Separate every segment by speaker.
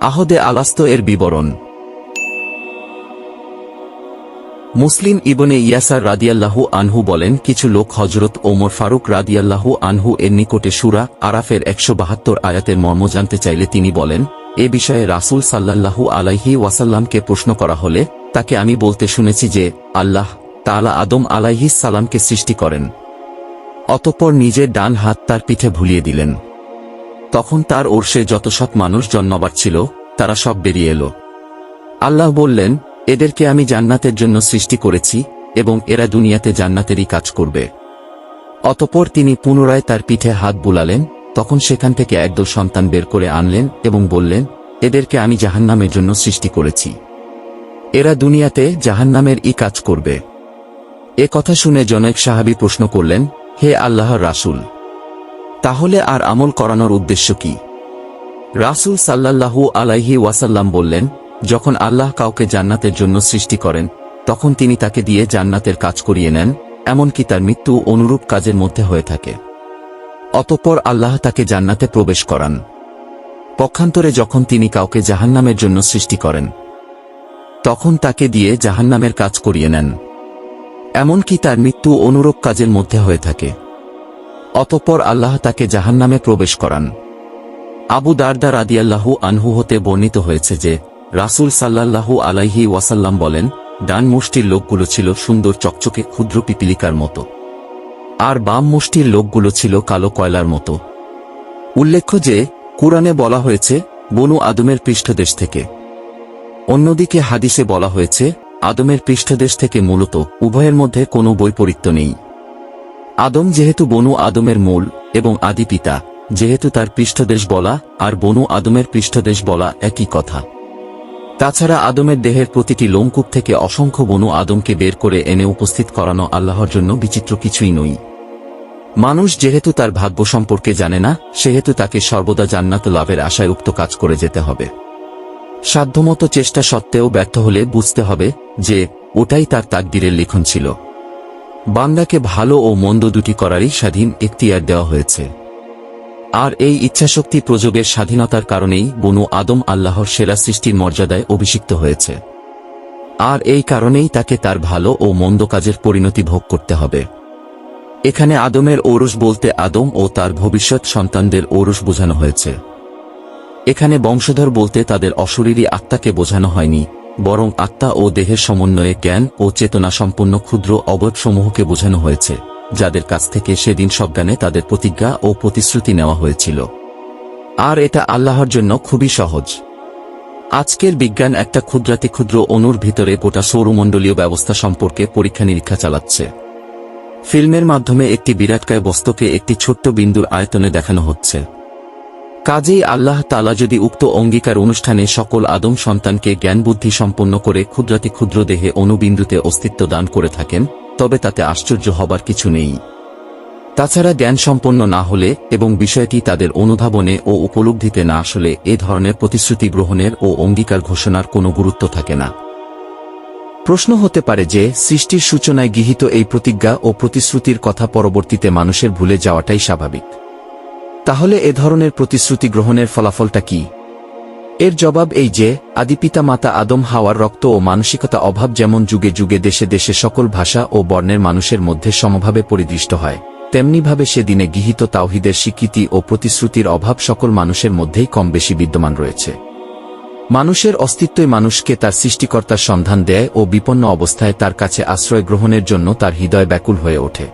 Speaker 1: আহদে আলাস্ত এর বিবরণ। মুসলিম ইবনে ইয়াসার রাদিয়াল্লাহু আনহু বলেন, কিছু লোক হজরত ওমর ফারুক রাদিয়াল্লাহু আনহু এর নিকটে সুরা আরাফের একশো বাহাত্তর আয়াতের মর্ম জানতে চাইলে তিনি বলেন, এ বিষয়ে রাসূল সাল্লাল্লাহু আলাইহি ওয়াসাল্লামকে প্রশ্ন করা হলে, তাকে আমি বলতে শুনেছি যে, আল্লাহ তাআলা আদম আলাইহিস সালামকে সৃষ্টি করেন। অতঃপর নিজের ডান হাত তার পিঠে ভুলিয়ে দিলেন। তখন তার ওর্ষে যত সৎ মানুষ জন্মবার ছিল, তারা সব বেরিয়ে এলো। আল্লাহ বললেন, এদেরকে আমি জান্নাতের জন্য সৃষ্টি করেছি এবং এরা দুনিয়াতে জান্নাতেরই কাজ করবে। অতপর তিনি পুনরায় তার পিঠে হাত বুলালেন, তখন সেখান থেকে একদল সন্তান বের করে আনলেন এবং বললেন, এদেরকে আমি জাহান্নামের জন্য সৃষ্টি করেছি। এরা দুনিয়াতে জাহান্নামের ই কাজ করবে। এ কথা শুনে জনৈক সাহাবী প্রশ্ন করলেন, হে আল্লাহর রাসূল তাহলে আর আমল করানোর উদ্দেশ্য কি? রাসূল সাল্লাল্লাহু আলাইহি ওয়াসাল্লাম বললেন, যখন আল্লাহ কাউকে জান্নাতের জন্য সৃষ্টি করেন, তখন তিনি তাকে দিয়ে জান্নাতের কাজ করিয়ে নেন, এমনকি তার মৃত্যু অনুরূপ কাজের মধ্যে হয়ে থাকে। অতঃপর আল্লাহ তাকে জান্নাতে প্রবেশ করান। পক্ষান্তরে যখন তিনি কাউকে জাহান্নামের জন্য সৃষ্টি করেন, তখন তাকে দিয়ে জাহান্নামের কাজ করিয়ে নেন। এমনকি তার মৃত্যু অনুরূপ কাজের মধ্যে হয়ে থাকে। অতঃপর আল্লাহ তাকে জাহান্নামে প্রবেশ করান। আবু দারদা রাদিয়াল্লাহু আনহু হতে বর্ণিত হয়েছে যে, রাসূল সাল্লাল্লাহু আলাইহি ওয়াসাল্লাম বলেন, ডান মুষ্টির লোকগুলো ছিল সুন্দর চকচকে ক্ষুদ্র পিপিলিকার মতো। আর বাম মুষ্টির লোকগুলো ছিল কালো কয়লার মতো। উল্লেখ্য যে, কুরআনে বলা হয়েছে, বনু আদমের পৃষ্ঠদেশ থেকে। অন্যদিকে হাদিসে বলা হয়েছে, আদমের পৃষ্ঠদেশ থেকে মূলত উভয়ের মধ্যে কোনো বৈপরীত্য নেই। আদম যেহেতু বনু আদমের মূল এবং আদি পিতা, যেহেতু তার পৃষ্ঠদেশ বলা আর বনু আদমের পৃষ্ঠদেশ বলা একই কথা। তাছাড়া আদমের দেহের প্রতিটি লোমকূপ থেকে অসংখ্য বনু আদমকে বের করে এনে উপস্থিত করানো আল্লাহর জন্য বিচিত্র কিছুই নই মানুষ যেহেতু তার ভাগ্য সম্পর্কে জানে না, সেহেতু তাকে সর্বদা জান্নাত লাভের আশায় উক্ত কাজ করে যেতে হবে। সাধ্যমতো চেষ্টা সত্ত্বেও ব্যর্থ হলে বুঝতে হবে যে, ওটাই তার তাকদিরের লিখন ছিল। বান্দাকে ভালো ও মন্দ দুটি করারই স্বাধীন এখতিয়ার দেওয়া হয়েছে। আর এই ইচ্ছাশক্তি প্রযোগের স্বাধীনতার কারণেই বনু আদম আল্লাহর সেরা সৃষ্টির মর্যাদায় অভিষিক্ত হয়েছে। আর এই কারণেই তাকে তার ভালো ও মন্দ কাজের পরিণতি ভোগ করতে হবে। এখানে আদমের ঔরস বলতে আদম ও তার ভবিষ্যৎ সন্তানদের ঔরস বোঝানো হয়েছে। এখানে বংশধর বলতে তাদের অশরীরী আত্মাকে বোঝানো হয়নি। বরং আত্মা ও দেহের সমন্বয়ে জ্ঞান ও চেতনা সম্পন্ন ক্ষুদ্র অবয়বসমূহকে বোঝানো হয়েছে, যাদের কাছ থেকে সেদিন সজ্ঞানে তাদের প্রতিজ্ঞা ও প্রতিশ্রুতি নেওয়া হয়েছিল। আর এটা আল্লাহর জন্য খুবই সহজ। আজকের বিজ্ঞান একটা ক্ষুদ্রাতি ক্ষুদ্র অণুর ভিতরে গোটা সৌরমণ্ডলীয় ব্যবস্থা সম্পর্কে পরীক্ষা নিরীক্ষা চালাচ্ছে। ফিল্মের মাধ্যমে একটি বিরাটকায় বস্তুকে একটি ছোট্ট বিন্দুর আয়তনে দেখানো হচ্ছে। কাজেই আল্লাহ তালা যদি উক্ত অঙ্গীকার অনুষ্ঠানে সকল আদম সন্তানকে জ্ঞান বুদ্ধি সম্পন্ন করে ক্ষুদ্রাতি ক্ষুদ্র দেহে অনুবিন্দুতে অস্তিত্ব দান করে থাকেন, তবে তাতে আশ্চর্য হবার কিছু নেই। তাছাড়া জ্ঞান সম্পন্ন না হলে এবং বিষয়টি তাদের অনুধাবনে ও উপলব্ধিতে না আসলে এ ধরনের প্রতিশ্রুতি গ্রহণের ও অঙ্গীকার ঘোষণার কোনো গুরুত্ব থাকে না। প্রশ্ন হতে পারে যে, সৃষ্টির সূচনায় গৃহীত এই প্রতিজ্ঞা ও প্রতিশ্রুতির কথা পরবর্তীতে মানুষের ভুলে যাওয়াটাই স্বাভাবিক। তাহলে এ ধরনের প্রতিশ্রুতি গ্রহণের ফলাফলটা কি? এর জবাব এই যে আদিপিতা মাতা আদম হাওয়ার রক্ত ও মানসিকতা অভাব যেমন যুগে যুগে দেশে দেশে সকল ভাষা ও বর্ণের মানুষের মধ্যে সমভাবে পরিদৃষ্ট হয়, তেমনিভাবে সেদিনে গৃহীত তাওহিদের স্বীকৃতি ও প্রতিশ্রুতির অভাব সকল মানুষের মধ্যেই কম বেশি বিদ্যমান রয়েছে। মানুষের অস্তিত্বই মানুষকে তার সৃষ্টিকর্তার সন্ধান দেয় ও বিপন্ন অবস্থায় তার কাছে আশ্রয় গ্রহণের জন্য তার হৃদয় ব্যাকুল হয়ে ওঠে।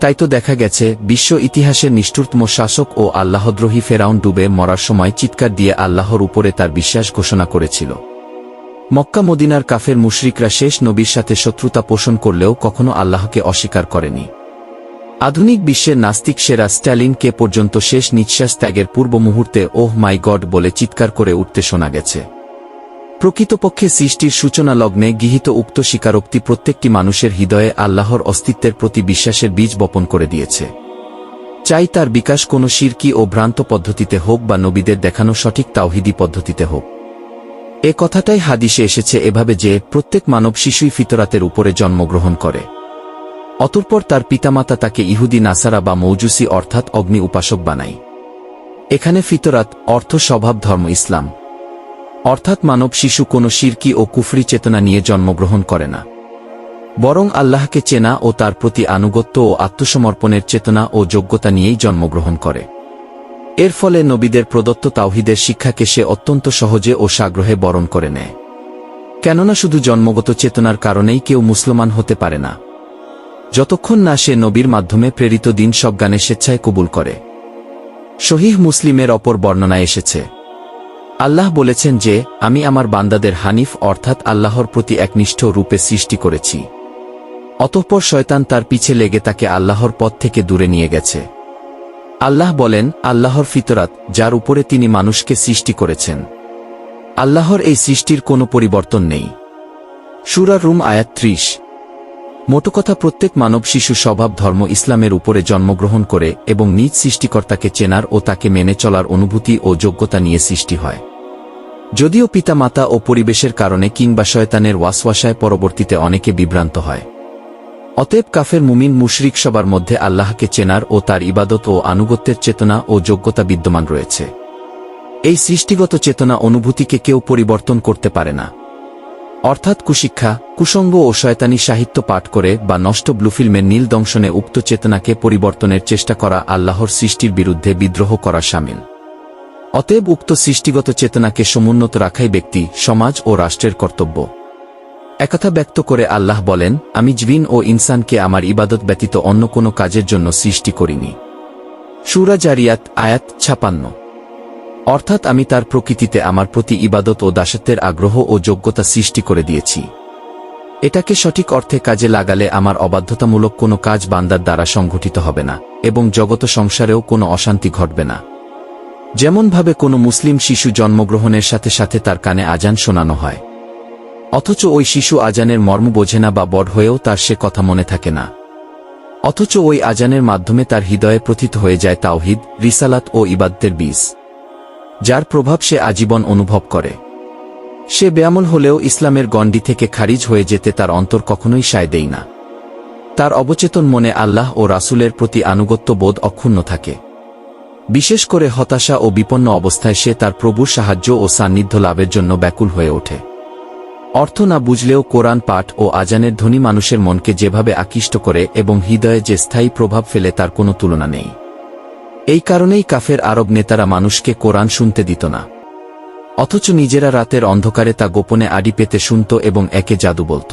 Speaker 1: তাই তো দেখা গেছে, বিশ্ব ইতিহাসের নিষ্ঠুরতম শাসক ও আল্লাহদ্রোহী ফেরাউন ডুবে মরার সময় চিৎকার দিয়ে আল্লাহর উপরে তার বিশ্বাস ঘোষণা করেছিল। মক্কা মদিনার কাফের মুশরিকরা শেষ নবীর সাথে শত্রুতা পোষণ করলেও কখনো আল্লাহকে অস্বীকার করেনি। আধুনিক বিশ্বের নাস্তিক সেরা স্ট্যালিনকে পর্যন্ত শেষ নিঃশ্বাস ত্যাগের পূর্ব মুহূর্তে ওহ মাই গড বলে চিৎকার করে উঠতে শোনা গেছে। প্রকৃতপক্ষে সৃষ্টির সূচনা লগ্নে গৃহীত উক্ত স্বীকারোক্তি প্রত্যেকটি মানুষের হৃদয়ে আল্লাহর অস্তিত্বের প্রতি বিশ্বাসের বীজ বপন করে দিয়েছে। চাই তার বিকাশ কোনো শিরকি ও ভ্রান্ত পদ্ধতিতে হোক বা নবীদের দেখানো সঠিক তাওহিদি পদ্ধতিতে হোক। এ কথাটাই হাদিসে এসেছে এভাবে যে প্রত্যেক মানব শিশুই ফিতরাতের উপরে জন্মগ্রহণ করে। অতঃপর তার পিতামাতা তাকে ইহুদি, নাসারা বা মৌজুসি অর্থাৎ অগ্নি উপাসক বানায়। এখানে ফিতরাত অর্থ স্বভাব ধর্ম ইসলাম। অর্থাৎ মানব শিশু কোনো শিরকি ও কুফরি চেতনা নিয়ে জন্মগ্রহণ করে না। বরং আল্লাহকে চেনা ও তার প্রতি আনুগত্য ও আত্মসমর্পণের চেতনা ও যোগ্যতা নিয়েই জন্মগ্রহণ করে। এর ফলে নবীদের প্রদত্ত তাওহিদের শিক্ষাকে সে অত্যন্ত সহজে ও সাগ্রহে বরণ করে নেয়। কেননা শুধু জন্মগত চেতনার কারণেই কেউ মুসলমান হতে পারে না। যতক্ষণ না সে নবীর মাধ্যমে প্রেরিত দিন সব সজ্ঞানে স্বেচ্ছায় কবুল করে। শহীহ মুসলিমের অপর বর্ণনায় এসেছে আল্লাহ বলেছেন যে, আমি আমার বান্দাদের হানিফ অর্থাৎ আল্লাহর প্রতি একনিষ্ঠ রূপে সৃষ্টি করেছি। অতঃপর শয়তান তার পিছে লেগে তাকে আল্লাহর পথ থেকে দূরে নিয়ে গেছে। আল্লাহ বলেন, আল্লাহর ফিতরাত, যার উপরে তিনি মানুষকে সৃষ্টি করেছেন। আল্লাহর এই সৃষ্টির কোনো পরিবর্তন নেই। সুরা রুম আয়াত ত্রিশ। মোটকথা প্রত্যেক মানব শিশু স্বভাব ধর্ম ইসলামের উপরে জন্মগ্রহণ করে এবং নিজ সৃষ্টিকর্তাকে চেনার ও তাকে মেনে চলার অনুভূতি ও যোগ্যতা নিয়ে সৃষ্টি হয়। যদিও পিতামাতা ও পরিবেশের কারণে কিংবা শয়তানের ওয়াসওয়াসায় পরবর্তীতে অনেকে বিভ্রান্ত হয়। অতএব কাফের মুমিন মুশরিক সবার মধ্যে আল্লাহকে চেনার ও তার ইবাদত ও আনুগত্যের চেতনা ও যোগ্যতা বিদ্যমান রয়েছে। এই সৃষ্টিগত চেতনা অনুভূতিকে কেউ পরিবর্তন করতে পারে না। অর্থাৎ কুশিক্ষা কুসঙ্গ ও শয়তানি সাহিত্য পাঠ করে বা নষ্ট ব্লুফিল্মের নীল দংশনে উক্ত চেতনাকে পরিবর্তনের চেষ্টা করা আল্লাহর সৃষ্টির বিরুদ্ধে বিদ্রোহ করা সামিল। অতএব উক্ত সৃষ্টিগত চেতনাকে সমুন্নত রাখাই ব্যক্তি, সমাজ ও রাষ্ট্রের কর্তব্য। একথা ব্যক্ত করে আল্লাহ বলেন, আমি জিন ও ইনসানকে আমার ইবাদত ব্যতীত অন্য কোনো কাজের জন্য সৃষ্টি করিনি। সুরা জারিয়াত, আয়াত ছাপান্ন। অর্থাৎ আমি তার প্রকৃতিতে আমার প্রতি ইবাদত ও দাসত্বের আগ্রহ ও যোগ্যতা সৃষ্টি করে দিয়েছি। এটাকে সঠিক অর্থে কাজে লাগালে আমার অবাধ্যতামূলক কোনো কাজ বান্দার দ্বারা সংঘটিত হবে না, এবং জগত সংসারেও কোনো অশান্তি ঘটবে না। যেমনভাবে কোনো মুসলিম শিশু জন্মগ্রহণের সাথে সাথে তার কানে আজান শোনানো হয়। অথচ ওই শিশু আজানের মর্ম বোঝে না বা বড় হয়েও তার সে কথা মনে থাকে না। অথচ ওই আজানের মাধ্যমে তার হৃদয়ে প্রথিত হয়ে যায় তাওহিদ, রিসালাত ও ইবাদ্দের বীজ। যার প্রভাব সে আজীবন অনুভব করে। সে বেয়ামল হলেও ইসলামের গণ্ডি থেকে খারিজ হয়ে যেতে তার অন্তর কখনোই সায় দেয় না। তার অবচেতন মনে আল্লাহ ও রাসূলের প্রতি আনুগত্য বোধ অক্ষুণ্ণ থাকে। বিশেষ করে হতাশা ও বিপন্ন অবস্থায় সে তার প্রভুর সাহায্য ও সান্নিধ্য লাভের জন্য ব্যাকুল হয়ে ওঠে। অর্থ না বুঝলেও কোরআন পাঠ ও আজানের ধনী মানুষের মনকে যেভাবে আকৃষ্ট করে এবং হৃদয়ে যে স্থায়ী প্রভাব ফেলে তার কোনো তুলনা নেই। এই কারণেই কাফের আরব নেতারা মানুষকে কোরআন শুনতে দিত না। অথচ নিজেরা রাতের অন্ধকারে তা গোপনে আডি পেতে শুনত এবং একে জাদু বলত।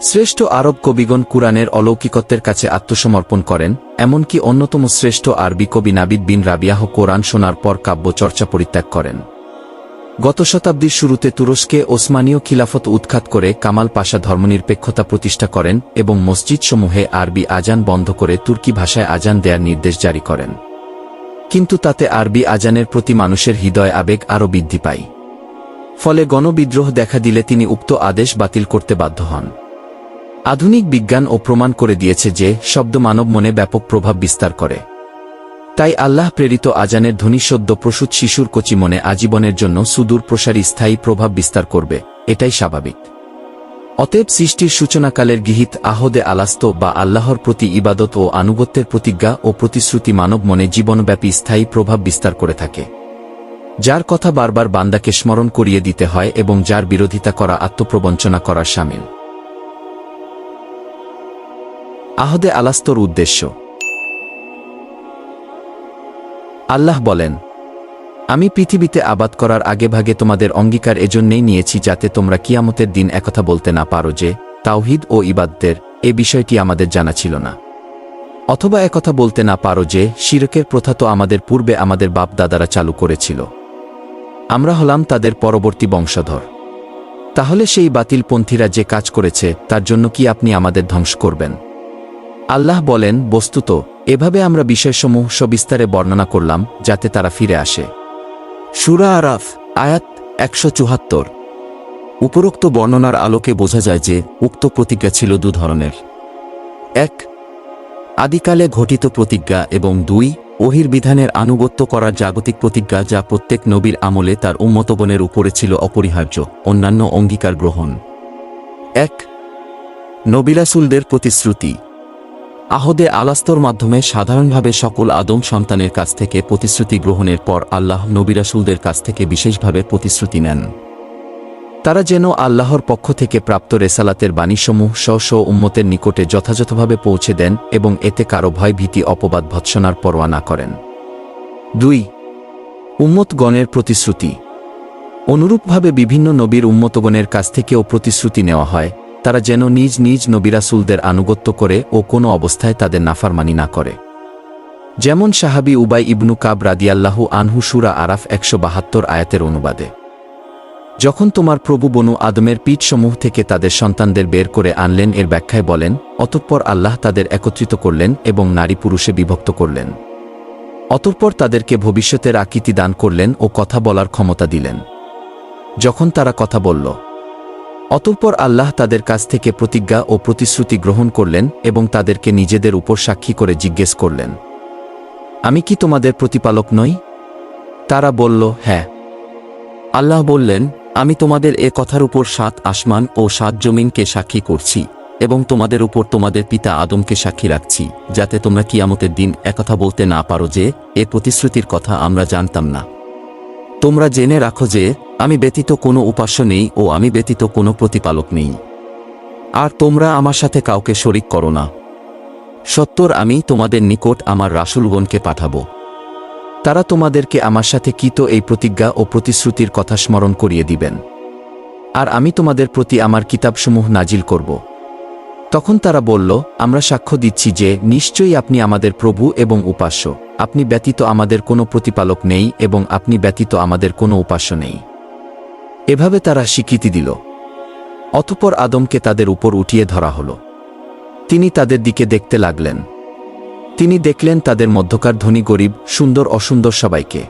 Speaker 1: শ্রেষ্ঠ আরব কবিগণ কুরআনের অলৌকিকত্বের কাছে আত্মসমর্পণ করেন, এমনকি অন্যতম শ্রেষ্ঠ আরবি কবি নাবিদ বিন রাবিয়াহ কোরআন শোনার পর কাব্য চর্চা পরিত্যাগ করেন। গত শতাব্দীর শুরুতে তুরস্কে ওসমানীয় খিলাফত উৎখাত করে কামাল পাশা ধর্মনিরপেক্ষতা প্রতিষ্ঠা করেন এবং মসজিদসমূহে আরবি আজান বন্ধ করে তুর্কি ভাষায় আজান দেয়ার নির্দেশ জারি করেন। কিন্তু তাতে আরবি আজানের প্রতি মানুষের হৃদয়, আবেগ আরও বৃদ্ধি পায়। ফলে গণবিদ্রোহ দেখা দিলে তিনি উক্ত আদেশ বাতিল করতে বাধ্য হন। আধুনিক বিজ্ঞান ও প্রমাণ করে দিয়েছে যে শব্দ মানব মনে ব্যাপক প্রভাব বিস্তার করে। তাই আল্লাহ প্রেরিত আজানের ধ্বনি সদ্য প্রসূত শিশুর কচি মনে আজীবনের জন্য সুদূর প্রসারী স্থায়ী প্রভাব বিস্তার করবে, এটাই স্বাভাবিক। অতএব সৃষ্টির সূচনাকালের গৃহীত আহদে আলাস্ত বা আল্লাহর প্রতি ইবাদত ও আনুগত্যের প্রতিজ্ঞা ও প্রতিশ্রুতি মানব মনে জীবনব্যাপী স্থায়ী প্রভাব বিস্তার করে থাকে। যার কথা বারবার বান্দাকে স্মরণ করিয়ে দিতে হয় এবং যার বিরোধিতা করা, আত্মপ্রবঞ্চনা করার সামিল। আহদে আলাস্তর উদ্দেশ্য। আল্লাহ বলেন আমি পৃথিবীতে আবাদ করার আগেভাগে তোমাদের অঙ্গীকার এজন্যেই নিয়েছি যাতে তোমরা কিয়ামতের দিন একথা বলতে না পারো যে, তাওহিদ ও ইবাদদের এ বিষয়টি আমাদের জানা ছিল না। অথবা একথা বলতে না পারো যে, শিরকের প্রথা তো আমাদের পূর্বে আমাদের বাপ দাদারা চালু করেছিল। আমরা হলাম তাদের পরবর্তী বংশধর। তাহলে সেই বাতিলপন্থীরা যে কাজ করেছে, তার জন্য কি আপনি আমাদের ধ্বংস করবেন? আল্লাহ বলেন, বস্তুত, এভাবে আমরা বিষয়সমূহ সবিস্তারে বর্ণনা করলাম, যাতে তারা ফিরে আসে। সুরা আরাফ, আয়াত একশো চুহাত্তর উপরোক্ত বর্ণনার আলোকে বোঝা যায় যে উক্ত প্রতিজ্ঞা ছিল দু ধরনের। এক, আদিকালে ঘটিত প্রতিজ্ঞা এবং দুই, ওহির বিধানের আনুগত্য করার জাগতিক প্রতিজ্ঞা যা প্রত্যেক নবীর আমলে তার উম্মতগণের উপরে ছিল অপরিহার্য, অন্যান্য অঙ্গীকার গ্রহণ। এক, নবিলাসুলদের প্রতিশ্রুতি। আহদে আলাস্তর মাধ্যমে সাধারণভাবে সকল আদম সন্তানের কাছ থেকে প্রতিশ্রুতি গ্রহণের পর আল্লাহ নবিরাসুলদের কাছ থেকে বিশেষভাবে প্রতিশ্রুতি নেন। তারা যেন আল্লাহর পক্ষ থেকে প্রাপ্ত রেসালাতের বাণীসমূহ স্ব স্ব উম্মতের নিকটে যথাযথভাবে পৌঁছে দেন এবং এতে কারও ভয় ভীতি অপবাদ, ভৎসনার পরোয়া না করেন। দুই, উম্মতগণের প্রতিশ্রুতি। অনুরূপভাবে বিভিন্ন নবীর উম্মতগণের কাছ থেকেও প্রতিশ্রুতি নেওয়া হয়। তারা যেন নিজ নিজ নবিরাসুলদের আনুগত্য করে ও কোনো অবস্থায় তাদের নাফারমানি না করে। যেমন সাহাবি উবাই ইবনু কাব রাদিয়াল্লাহু আনহু সুরা আরাফ একশো বাহাত্তর আয়াতের অনুবাদে। যখন তোমার প্রভু বনু আদমের পিঠসমূহ থেকে তাদের সন্তানদের বের করে আনলেন, এর ব্যাখ্যায় বলেন, অতঃপর আল্লাহ তাদের একত্রিত করলেন এবং নারী পুরুষে বিভক্ত করলেন। অতঃপর তাদেরকে ভবিষ্যতের আকৃতি দান করলেন ও কথা বলার ক্ষমতা দিলেন। যখন তারা কথা বলল অতঃপর আল্লাহ তাদের কাছ থেকে প্রতিজ্ঞা ও প্রতিশ্রুতি গ্রহণ করলেন এবং তাদেরকে নিজেদের উপর সাক্ষী করে জিজ্ঞেস করলেন, আমি কি তোমাদের প্রতিপালক নই? তারা বলল হ্যাঁ। আল্লাহ বললেন, আমি তোমাদের এ কথার উপর সাত আসমান ও সাত জমিনকে সাক্ষী করছি এবং তোমাদের উপর তোমাদের পিতা আদমকে সাক্ষী রাখছি, যাতে তোমরা কিয়ামতের দিন একথা বলতে না পারো যে, এ প্রতিশ্রুতির কথা আমরা জানতাম না। তোমরা জেনে রাখো যে আমি ব্যতীত কোনো উপাস্য নেই ও আমি ব্যতীত কোনো প্রতিপালক নেই। আর তোমরা আমার সাথে কাউকে শরিক করো না। সত্তর আমি তোমাদের নিকট আমার রাসুলগণকে পাঠাবো। তারা তোমাদেরকে আমার সাথে কিত এই প্রতিজ্ঞা ও প্রতিশ্রুতির কথা স্মরণ করিয়ে দিবেন। আর আমি তোমাদের প্রতি আমার কিতাবসমূহ নাজিল করব। তখন তারা বলল, আমরা সাক্ষ্য দিচ্ছি যে নিশ্চয়ই আপনি আমাদের প্রভু এবং উপাস্য। আপনি ব্যতীত আমাদের কোনো প্রতিপালক নেই এবং আপনি ব্যতীত আমাদের কোনো উপাস্য নেই। এভাবে তারা স্বীকৃতি দিল। অতপর আদমকে তাদের উপর উঠিয়ে ধরা হল। তিনি তাদের দিকে দেখতে লাগলেন। তিনি দেখলেন তাদের মধ্যকার ধনী গরিব, সুন্দর অসুন্দর সবাইকে।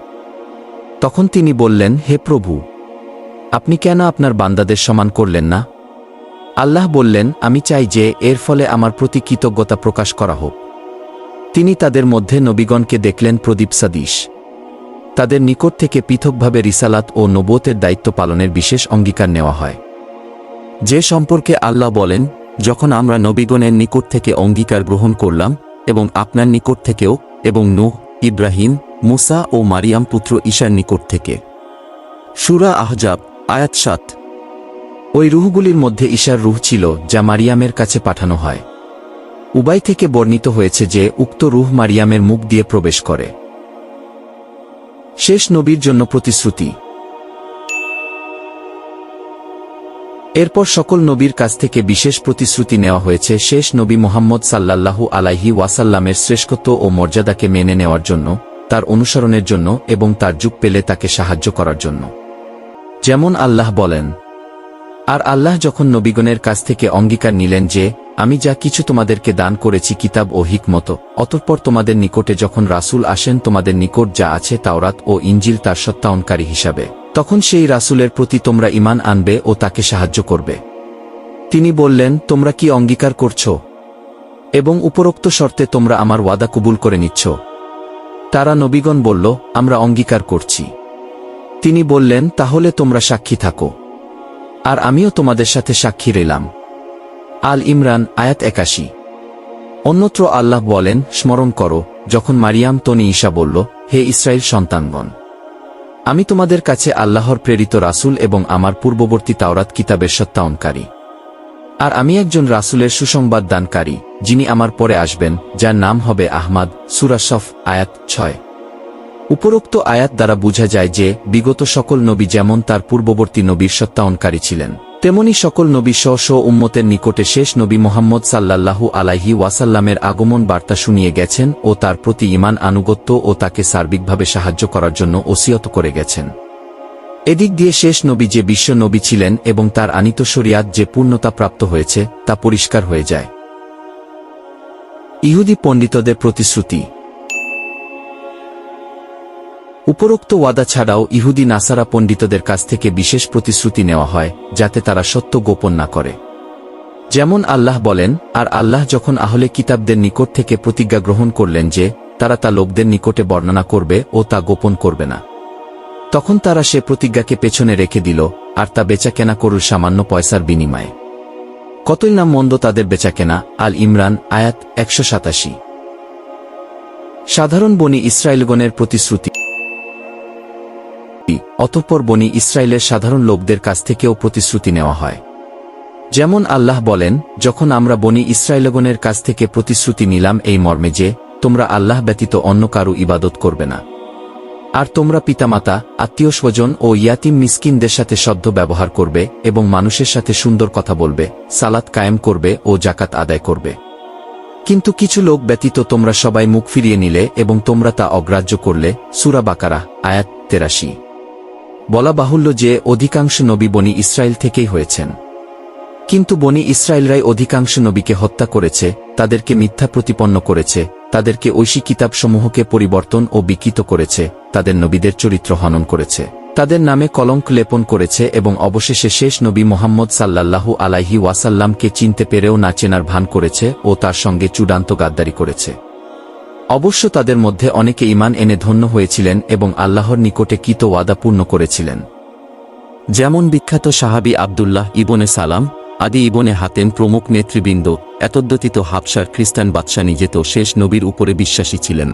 Speaker 1: তখন তিনি বললেন, হে প্রভু, আপনি কেন আপনার বান্দাদের সমান করলেন না? আল্লাহ বললেন, আমি চাই যে এর ফলে আমার প্রতি কৃতজ্ঞতা প্রকাশ করা হোক। তিনি তাদের মধ্যে নবীগণকে দেখলেন প্রদীপ সাদিশ। তাদের নিকট থেকে পৃথকভাবে রিসালাত ও নবতের দায়িত্ব পালনের বিশেষ অঙ্গীকার নেওয়া হয়। যে সম্পর্কে আল্লাহ বলেন, যখন আমরা নবীগণের নিকট থেকে অঙ্গীকার গ্রহণ করলাম এবং আপনার নিকট থেকেও এবং নূহ, ইব্রাহিম, মুসা ও মারিয়াম পুত্র ঈশার নিকট থেকে। সুরা আহজাব, আয়াত সাত। ওই রুহগুলির মধ্যে ঈশার রুহ ছিল যা মারিয়ামের কাছে পাঠানো হয়। উবাই থেকে বর্ণিত হয়েছে যে, উক্ত রুহ মারিয়ামের মুখ দিয়ে প্রবেশ করে। শেষ নবীর জন্য প্রতিশ্রুতি। এরপর সকল নবীর কাছ থেকে বিশেষ প্রতিশ্রুতি নেওয়া হয়েছে শেষ নবী মোহাম্মদ সাল্লাল্লাহু আলাইহি ওয়াসাল্লামের শ্রেষ্ঠত্ব ও মর্যাদাকে মেনে নেওয়ার জন্য, তার অনুসরণের জন্য এবং তার যুগ পেলে তাকে সাহায্য করার জন্য। যেমন আল্লাহ বলেন, আর আল্লাহ যখন নবীগণের কাছ থেকে অঙ্গীকার নিলেন যে আমি যা কিছু তোমাদেরকে দান করেছি কিতাব ও হিকমত, অতঃপর তোমাদের নিকটে যখন রাসূল আসেন তোমাদের নিকট যা আছে তাওরাত ও ইঞ্জিল তার সত্যায়নকারী হিসাবে, তখন সেই রাসূলের প্রতি তোমরা ইমান আনবে ও তাকে সাহায্য করবে। তিনি বললেন, তোমরা কি অঙ্গীকার করছ? এবং উপরোক্ত শর্তে তোমরা আমার ওয়াদা কবুল করে নিচ্ছ? তারা নবীগণ বলল, আমরা অঙ্গীকার করছি। তিনি বললেন, তাহলে তোমরা সাক্ষী থাকো। আর আমিও তোমাদের সাথে সাক্ষী রইলাম। আল ইমরান, আয়াত একাশি। অন্যত্র আল্লাহ বলেন, স্মরণ করো, যখন মারিয়াম তনি ঈশা বলল, হে ইসরায়েল সন্তানগণ, আমি তোমাদের কাছে আল্লাহর প্রেরিত রাসূল এবং আমার পূর্ববর্তী তাওরাত কিতাবের সত্যায়নকারী। আর আমি একজন রাসূলের সুসংবাদ দানকারী, যিনি আমার পরে আসবেন, যার নাম হবে আহমাদ সুরাসফ আয়াত ছয়। উপরোক্ত আয়াত দ্বারা বোঝা যায় যে, বিগত সকল নবী যেমন তার পূর্ববর্তী নবীর সত্যায়নকারী ছিলেন। তেমনি সকল নবী স্ব উম্মতের নিকটে শেষ নবী মোহাম্মদ সাল্লাল্লাহু আলাইহি ওয়াসাল্লামের আগমন বার্তা শুনিয়ে গেছেন ও তার প্রতি ইমান আনুগত্য ও তাকে সার্বিকভাবে সাহায্য করার জন্য ওসিয়ত করে গেছেন। এদিক দিয়ে শেষ নবী যে বিশ্ব নবী ছিলেন এবং তার আনিত শরিয়াত যে পূর্ণতা প্রাপ্ত হয়েছে, তা পরিষ্কার হয়ে যায়। ইহুদি পণ্ডিতদের প্রতিশ্রুতি উপরোক্ত ওয়াদা ছাড়াও ইহুদি নাসারা পণ্ডিতদের কাছ থেকে বিশেষ প্রতিশ্রুতি নেওয়া হয়, যাতে তারা সত্য গোপন না করে। যেমন আল্লাহ বলেন, আর আল্লাহ যখন আহলে কিতাবদের নিকট থেকে প্রতিজ্ঞা গ্রহণ করলেন যে, তারা তা লোকদের নিকটে বর্ণনা করবে ও তা গোপন করবে না। তখন তারা সে প্রতিজ্ঞাকে পেছনে রেখে দিল, আর তা বেচাকেনা করুর সামান্য পয়সার বিনিময়ে। কতই না মন্দ তাদের বেচাকেনা, আল ইমরান, আয়াত একশো সাতাশি। সাধারণ বনি ইসরায়েলগণের প্রতিশ্রুতি অতঃপর বনি ইসরায়েলের সাধারণ লোকদের কাছ থেকেও প্রতিশ্রুতি নেওয়া হয়। যেমন আল্লাহ বলেন, যখন আমরা বনি ইসরায়েলগণের কাছ থেকে প্রতিশ্রুতি নিলাম এই মর্মে যে, তোমরা আল্লাহ ব্যতীত অন্য কারও ইবাদত করবে না। আর তোমরা পিতামাতা, আত্মীয় স্বজন ও ইয়াতিম মিসকিনদের সাথে সদ্য ব্যবহার করবে এবং মানুষের সাথে সুন্দর কথা বলবে, সালাত কায়েম করবে ও জাকাত আদায় করবে। কিন্তু কিছু লোক ব্যতীত তোমরা সবাই মুখ ফিরিয়ে নিলে এবং তোমরা তা অগ্রাহ্য করলে, সুরা বাকারা আয়াত তেরাশি। বলা বাহুল্য যে, অধিকাংশ নবী বনি ইসরায়েল থেকেই হয়েছেন। কিন্তু বনি ইসরায়েলরাই অধিকাংশ নবীকে হত্যা করেছে, তাদেরকে মিথ্যা প্রতিপন্ন করেছে, তাদেরকে ঐশী কিতাবসমূহকে পরিবর্তন ও বিকৃত করেছে, তাদের নবীদের চরিত্র হনন করেছে। তাদের নামে কলঙ্ক লেপন করেছে এবং অবশেষে শেষ নবী মোহাম্মদ সাল্লাল্লাহু আলাইহি ওয়াসাল্লামকে চিনতে পেরেও না চেনার ভান করেছে ও তার সঙ্গে চূড়ান্ত গাদ্দারি করেছে। অবশ্য তাদের মধ্যে অনেকে ইমান এনে ধন্য হয়েছিলেন এবং আল্লাহর নিকটে কিত ওয়াদা পূর্ণ করেছিলেন। যেমন বিখ্যাত সাহাবি আবদুল্লাহ ইবনে সালাম, আদি ইবনে হাতেন প্রমুখ নেতৃবৃন্দ এতদ্যতীত হাবসার খ্রিস্টান বাদশা নিজে তো শেষ নবীর উপরে বিশ্বাসী ছিলেন।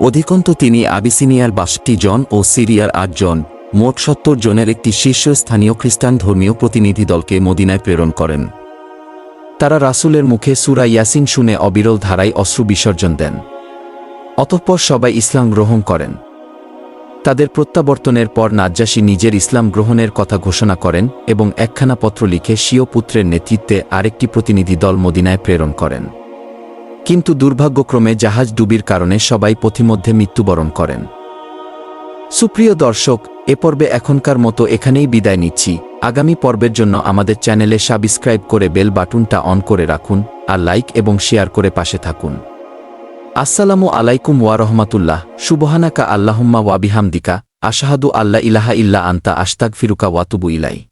Speaker 1: অধিকন্ত তিনি আবিসিনিয়ার বাষট্টি জন ও সিরিয়ার আট জন, মোট সত্তর জনের একটি শীর্ষস্থানীয় খ্রিস্টান ধর্মীয় প্রতিনিধি দলকে মদিনায় প্রেরণ করেন। তারা রাসূলের মুখে সুরা ইয়াসিন শুনে অবিরল ধারায় অশ্রু বিসর্জন দেন। অতঃপর সবাই ইসলাম গ্রহণ করেন। তাদের প্রত্যাবর্তনের পর নাজ্জাসী নিজের ইসলাম গ্রহণের কথা ঘোষণা করেন এবং একখানা পত্র লিখে স্বীয় পুত্রের নেতৃত্বে আরেকটি প্রতিনিধি দল মদিনায় প্রেরণ করেন। কিন্তু দুর্ভাগ্যক্রমে জাহাজ ডুবির কারণে সবাই পথিমধ্যে মৃত্যুবরণ করেন। সুপ্রিয় দর্শক, এ পর্বে এখনকার মতো এখানেই বিদায় নিচ্ছি। আগামী পর্বের জন্য আমাদের চ্যানেলে সাবস্ক্রাইব করে বেল বাটনটা অন করে রাখুন আর লাইক এবং শেয়ার করে পাশে থাকুন। আসসালামু আলাইকুম ওয়া রহমাতুল্লাহ। সুবহানাকা আল্লাহম্মা ওয়াবিহামদিকা আশাহাদু আল্লাহ ইলাহা ইল্লা আন্তা। আশতাক ফিরুকা ওয়াতুবু ইলাই